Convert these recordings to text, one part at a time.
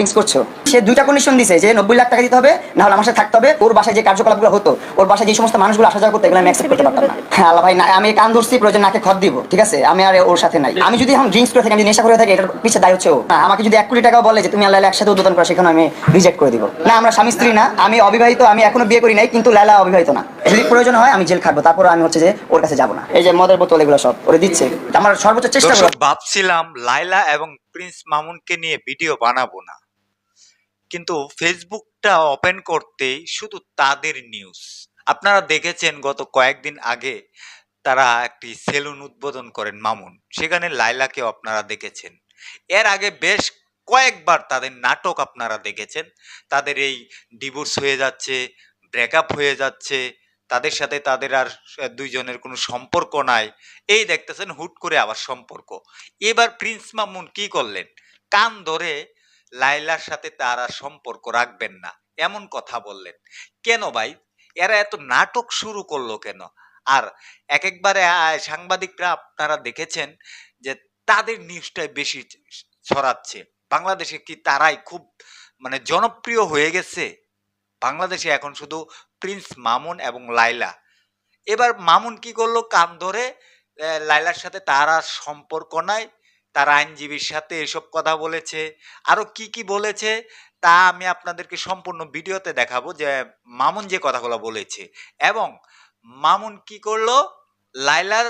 Drinks করছ? সে দুইটা condition দিছে যে নব্বই লাখ টাকা দিতে হবে না হলে আমার সাথে থাকতে হবে। ওর বাসায় যে কার্যকলাপগুলো হতো ওর বাসায় যে সমস্ত মানুষগুলো আসা যাওয়া করতো এগুলো আমি অ্যাকসেপ্ট করতে পারতাম না। হ্যাঁ আল্লাহ ভাই না আমি কান ধরছি প্রয়োজন নাকে খত দিব ঠিক আছে? আমি আর ওর সাথে নাই। আমি যদি এখন ড্রিঙ্কস করে থাকি আমি নেশা করে থাকি এটার পিছিয়ে দায় হচ্ছে ও। না আমাকে যদি এক কোটি টাকাও বলে যে তুমি আল্লাহ একসাথে উদ্বোধন করো সেখানে আমি রিজেক্ট করে দিব। না আমরা স্বামী স্ত্রী না আমি অবিবাহিত আমি এখনও বিয়ে করি নাই কিন্তু লালা অবিবাহিত না। যদি প্রয়োজন হয় আমি জেল খাটবো তারপর আমি হচ্ছে যে ওর কাছে যাব না। এই যে মদের বোতল এগুলো সব ওরে দিচ্ছে। আমার সর্বোচ্চ চেষ্টা করব ভাবছিলাম লাইলা এবং প্রিন্স মামুনকে নিয়ে ভিডিও বানাবো না। কিন্তু ফেসবুকটা ওপেন করতেই শুধু তাদের নিউজ আপনারা দেখেছেন গত কয়েকদিন আগে তারা একটি সেলুন উদ্বোধন করেন মামুন, সেখানে লাইলাকেও আপনারা দেখেছেন। এর আগে বেশ কয়েকবার তাদের নাটক আপনারা দেখেছেন। তাদের এই ডিভোর্স হয়ে যাচ্ছে ব্রেকআপ হয়ে যাচ্ছে, তাদের সাথে তাদের আর দুইজনের কোনো সম্পর্ক নাই। এই দেখতেছেন হুট করে আবার সম্পর্ক। এবার প্রিন্স মামুন কি করলেন? কান ধরে লাইলার সাথে তারা সম্পর্ক রাখবেন না। এমন কথা বললেন। কেন ভাই? এরা এত নাটক শুরু করল কেন? আর এক একবারে সাংবাদিকরা আপনারা দেখেছেন যে তাদের নিউজটাই বেশি ছড়াচ্ছে। বাংলাদেশে কি তারাই খুব মানে জনপ্রিয় হয়ে গেছে? বাংলাদেশে এখন শুধু প্রিন্স মামুন এবং লাইলা এবার মামুন কি করল? কান ধরে লাইলার সাথে তার সম্পর্ক নাই। তার আইনজীবীর সাথে এসব কথা বলেছে। আরও কি কি বলেছে তা আমি আপনাদেরকে সম্পূর্ণ ভিডিওতে দেখাবো যে মামুন যে কথাগুলো বলেছে এবং মামুন কি করল? লাইলার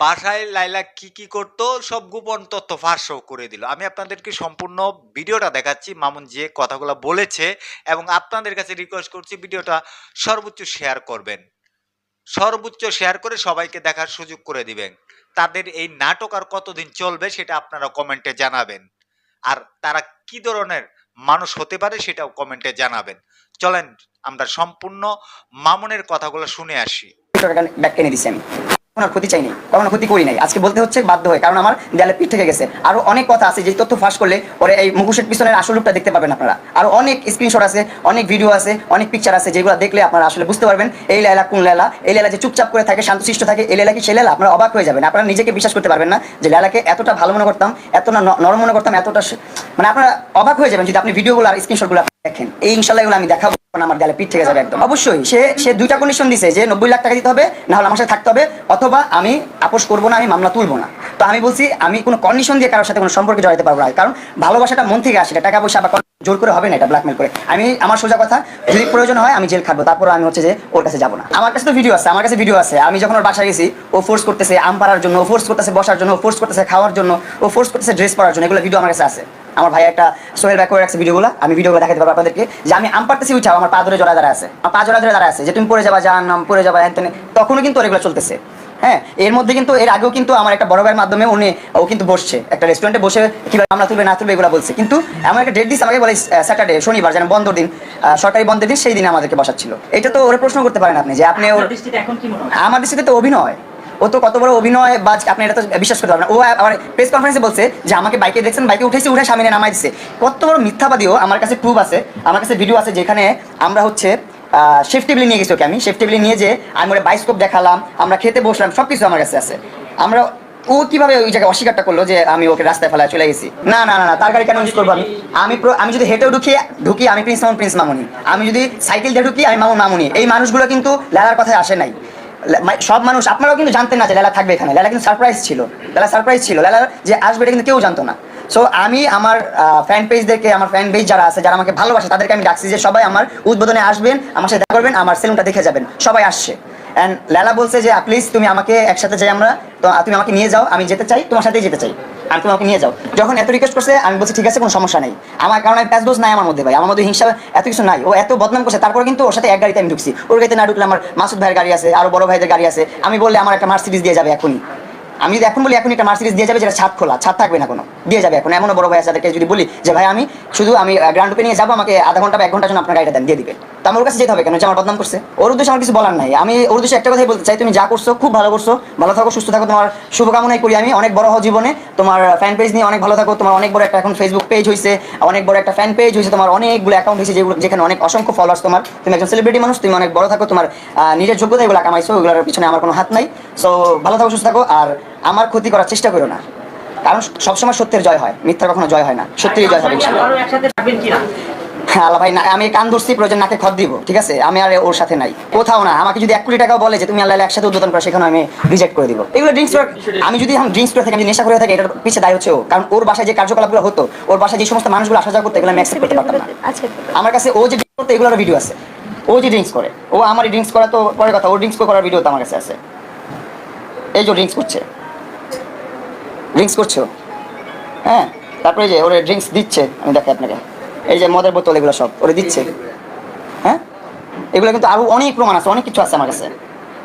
বাসায় লাইলা কি কি করতো? সব গোপন তথ্য ফাঁসও করে দিল। আমি আপনাদেরকে সম্পূর্ণ ভিডিওটা দেখাচ্ছি মামুন যে কথাগুলো বলেছে এবং আপনাদের কাছে রিকোয়েস্ট করছি ভিডিওটা সর্বোচ্চ শেয়ার করবেন। সর্বোচ্চ শেয়ার করে সবাইকে দেখার সুযোগ করে দিবেন। তাদের এই নাটক আর কতদিন চলবে সেটা আপনারা কমেন্টে জানাবেন। আর তারা কি ধরনের মানুষ হতে পারে সেটাও কমেন্টে জানাবেন। চলেন আমরা সম্পূর্ণ মামুনের কথাগুলো শুনে আসি। ব্যাগ কোনো ক্ষতি চাইনি কখনো ক্ষতি করি নাই। আজকে বলতে হচ্ছে বাধ্য হয়, কারণ আমার দেয়ালে পিঠ থেকে গেছে। আরও অনেক কথা আছে যে তথ্য ফাঁস করলে পরে এই মুখোশের পিছনের আসল রূপটা দেখতে পাবেন আপনারা। আরও অনেক স্ক্রিনশট আছে, অনেক ভিডিও আছে, অনেক পিকচার আছে, যেগুলো দেখলে আপনারা আসলে বুঝতে পারবেন, এই লাইলা কোন লাইলা এই লাইলা যে চুপচাপ করে থাকে, শান্তশিষ্ট থাকে, এই লাইলা কি সে লাইলা আপনারা অবাক হয়ে যাবেন। আপনারা নিজেকে বিশ্বাস করতে পারবেন না যে লাইলাকে এতটা ভালো মনে করতাম এত না, নরম মনে করতাম, এতটা মানে আপনারা অবাক হয়ে যাবেন যদি আপনি ভিডিওগুলো আর স্ক্রিনশটগুলো দেখেন, এই ইনশাল্লাহ আমি দেখাবো আমার পিঠ থেকে যাবে একদম। অবশ্যই, সে সে দুইটা কন্ডিশন দিছে যে নব্বই লাখ টাকা দিতে হবে, না হলে আমার সাথে থাকতে হবে, অথবা আমি আপোষ করব না, আমি মামলা তুলবো না। তো আমি বলছি, আমি কোনো কন্ডিশন দিয়ে কারোর সাথে কোনো সম্পর্কে জড়াতে পারব না, কারণ ভালোবাসাটা মন থেকে আসে টাকা পয়সা বা জোর করে হবে না এটা ব্ল্যাকমেল করে। আমি, আমার সোজা কথা, যদি প্রয়োজন হয় আমি জেল খাব তারপর আমি হচ্ছে যে ওর কাছে যাব না। আমার কাছে তো ভিডিও আছে, আমার কাছে ভিডিও আছে। আমি যখন ওর বাসায় গেছি, ও ফোর্স করতেছে আম পাড়ার জন্য, ও ফোর্স করতেছে বসার জন্য, ও ফোর্স করতেছে খাওয়ার জন্য, ও ফোর্স করতেছে ড্রেস পরার জন্য, এগুলো ভিডিও আমার কাছে আছে। আমার ভাই একটা সোহেল ব্যাক করে রাখছে ভিডিওগুলো আমি ভিডিওগুলো দেখাতে পারব আপনাদেরকে। যে আমি আম পারতেছি উঠাও আমার পা ধরে জড়া দাঁড়া আছে। আমার পা জড়া ধরে দাঁড়া আছে। যে তুমি পড়ে যাবা জান নাম পড়ে যাবা হ্যান তখনও কিন্তু এগুলো চলতেছে। হ্যাঁ এর মধ্যে কিন্তু এর আগেও কিন্তু আমার একটা বড় ভাইয়ের মাধ্যমে উনি ও কিন্তু বসছে। একটা রেস্টুরেন্টে বসে কীভাবে আমরা তুলবে না তুলবে এগুলো বলছে। কিন্তু এমন একটা ডেট দিস আমাকে বলে স্যাটারডে শনিবার যেন বন্ধ দিন আহ, সরকারি বন্ধের দিন সেই দিন আমাদেরকে বসাচ্ছিল। এটা তো ওরা প্রশ্ন করতে পারেন আপনি যে আপনি ওর আমার দৃষ্টিতে তো অভিনয়। ও তো কত বড় অভিনয় বা আপনি এটা তো বিশ্বাস করতে পারবেন ও আমার প্রেস কনফারেন্সে বলছে যে, আমাকে বাইকে দেখছেন বাইকে উঠেছি, উঠে সামনে নামাই দিচ্ছে কত বড় মিথ্যাবাদীও আমার কাছে প্রুফ আছে, আমার কাছে ভিডিও আছে যেখানে আমরা হচ্ছে শেফ টেবিলে নিয়ে গেছি ওকে আমি। শেফ টেবিলে নিয়ে যে আমি ওরা বাইস্কোপ দেখালাম, আমরা খেতে বসলাম সব কিছু আমার কাছে আছে। আমরা, ও কীভাবে ওই জায়গায় অস্বীকারটা করল যে, আমি ওকে রাস্তায় ফেলায় চলে গেছি? না না না না, তার গাড়ি কেন ইউজ করব আমি? আমি আমি যদি হেঁটেও ঢুকি ঢুকি, আমি প্রিন্স মামুন প্রিন্স মামুনি। আমি যদি সাইকেল দিয়ে ঢুকি, আমি মামুন, মামুনি। এই মানুষগুলো কিন্তু লেলার কথায় আসে নাই। সব মানুষ, আপনারাও কিন্তু জানতেন না যে লেলা থাকবে এখানে। লেলা কিন্তু সারপ্রাইজ ছিল। লেলা সারপ্রাইজ ছিল। লেলা যে আসবে এটা কিন্তু কেউ জানতো না। সো আমি আমার ফ্যান পেজদেরকে আমার ফ্যান পেজ যারা আছে, যারা আমাকে ভালোবাসে, তাদেরকে আমি ডাকছি যে সবাই আমার উদ্বোধনে আসবেন, আমার সাথে দেখা করবেন, আমার সেলুনটা দেখে যাবেন। সবাই আসছে। অ্যান্ড লেলা বলছে যে প্লিজ তুমি আমাকে একসাথে যাই আমরা। তো তুমি আমাকে নিয়ে যাও, আমি যেতে চাই, তোমার সাথেই যেতে চাই। তুমি আমাকে নিয়ে যাও। যখন এত রিকোয়েস্ট করছে, আমি বলছি, ঠিক আছে, কোনো সমস্যা নেই। আমার কারণে প্যাস দোষ নাই আমার মধ্যে ভাই। আমার মধ্যে হিংসা, এত কিছু নাই। ও এত বদনাম করছে, তারপর কিন্তু ওর সাথে এক গাড়িতে আমি ঢুকছি। ওর গাড়িতে না ঢুকলে আমার মাসুদ ভাইয়ের গাড়ি আছে, আরও বড় ভাইদের গাড়ি আছে। আমি বললে, আমার একটা মার্সিডিস দিয়ে যাবে এখনই। আমি যদি এখন বলি এখন একটা মার্সিডিস দিয়ে যাবে, যেটা ছাদ খোলা, ছাদ থাকবে না কোনো। দিয়ে যাবে এখন। এমনও বড় ভাই আছে তাদেরকে যদি বলি যে, ভাই, আমি শুধু আমি গ্রাউন্ড উপে নিয়ে যাব, আমাকে আধা ঘণ্টা বা এক ঘণ্টার জন্য আপনার গাড়িটা দেন, দিয়ে দিবে। তো আমার কাছে যেতে হবে কেন? যে আমার বদনাম করছে। ওর উদ্দেশ্যে আমার কিছু বলার নাই। আমি ওর উদ্দেশ্যে একটা কথাই বলতে চাই, তুমি যা করছ, খুব ভালো করছ। ভালো থাকো, সুস্থ থাকো। তোমার শুভকামনাই করি আমি। অনেক বড় হও জীবনে। তোমার ফ্যান পেজ নিয়ে অনেক ভালো থাকো। তোমার অনেক বড় একটা এখন ফেসবুক পেজ হয়েছে অনেক বড় একটা ফ্যান পেজ হয়েছে তোমার অনেকগুলো অ্যাকাউন্ট হয়েছে যেগুলো, যেখানে অনেক অসংখ্য ফলোয়ার্স তোমার। তুমি একজন সেলিব্রিটি মানুষ, তুমি অনেক বড় থাকো। তোমার নিজের যোগ্যতা এগুলো কামাইছো ওগুলোর পিছনে আমার কোনো হাত নাই। সো ভালো থাকো, সুস্থ থাকো। আর আমার ক্ষতি করার চেষ্টা করো না। কারণ সবসময় সত্যের জয় হয় মিথ্যার কখনো জয় হয় না সত্যেরই জয় হবে ইনশাআল্লাহ। আরও একসাথে থাকবেন কিনা? হ্যাঁ আল্লাহ ভাই না আমি কান ধরছি প্রয়োজন নাকে খত দিব ঠিক আছে? আমি আর ওর সাথে নাই। কোথাও না আমাকে যদি এক কোটি টাকাও বলে যে তুমি আল্লাহ একসাথে উদ্বোধন করো সেখানে আমি রিজেক্ট করে দিব। এগুলো ড্রিঙ্কস আমি যদি এখন ড্রিঙ্কস করে থাকি আমি নেশা করে থাকি এটার পিছিয়ে দায় হচ্ছে ও। কারণ ওর বাসায় যে কার্যকলাপগুলো হতো ওর বাসায় যে সমস্ত মানুষগুলো আসা যাওয়া করতো এগুলো আমি অ্যাকসেপ্ট করতে পারতাম না। আমার কাছে ও যে ড্রিঙ্কস করতো এগুলোর ভিডিও আছে। ও যে ড্রিঙ্কস করে ও আমার ড্রিঙ্কস করা তো পরে কথা ও ড্রিঙ্কস করার ভিডিও তো আমার কাছে আছে। এই যে ড্রিঙ্কস করছে। ড্রিঙ্কস করছ? হ্যাঁ তারপরে যে ওরে ড্রিঙ্কস দিচ্ছে, আমি দেখাই আপনাকে। এই যে মদের বোতল, এগুলো সব ওরে দিচ্ছে। হ্যাঁ? এগুলো কিন্তু আরও অনেক প্রমাণ আছে, অনেক কিছু আছে আমার কাছে।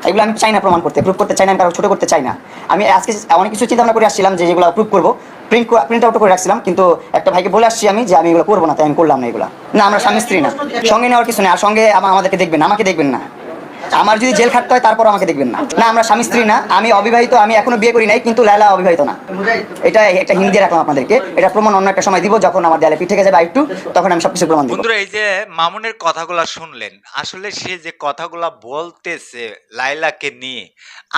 এগুলো আমি চাই না প্রমাণ করতে প্রুভ করতে চাই না, আমি কারও ছোট করতে চাই না। আমি আজকে অনেক কিছু চিন্তা করে আসছিলাম যে যেগুলো প্রুভ করব। প্রিন্ট প্রিন্ট আউট করে রাখছিলাম, কিন্তু একটা ভাইকে বলে আসছি আমি যে আমি এগুলো করব না, তাই আমি করলাম না এগুলো। না, আমরা স্বামী স্ত্রী না। সঙ্গে নেওয়ার কিছু নেই, আর সঙ্গে আমা- আমাদেরকে দেখবেন আমাকে দেখবেন না। আমার যদি জেল খাটতে হয় তারপর আমাকে দেখবেন না। না, আমরা স্বামী স্ত্রী না, আমি অবিবাহিত, আমি এখনও বিয়ে করি নাই, কিন্তু লায়লা অবিবাহিত না। এটা একটা হিন্দি রাখলাম আপনাদেরকে। এটা প্রমাণ অন্য একটা সময় দিব, যখন আমার দেয়ালে পিঠে গেছে বা একটু, তখন আমি সবকিছু প্রমাণ দিব। এই যে মামুনের কথাগুলা শুনলেন, আসলে সে যে কথাগুলা বলতেছে লাইলাকে নিয়ে,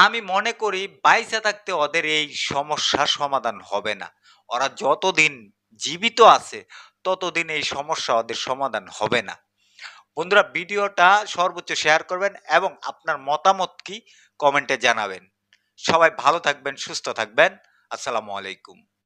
আমি মনে করি বাইসে থাকতে ওদের এই সমস্যার সমাধান হবে না। ওরা যতদিন জীবিত আছে, ততদিন এই সমস্যা ওদের সমাধান হবে না। বন্ধুরা ভিডিওটা সর্বোচ্চ শেয়ার করবেন এবং আপনার মতামত কি কমেন্টে জানাবেন। সবাই ভালো থাকবেন, সুস্থ থাকবেন। আসসালামু আলাইকুম।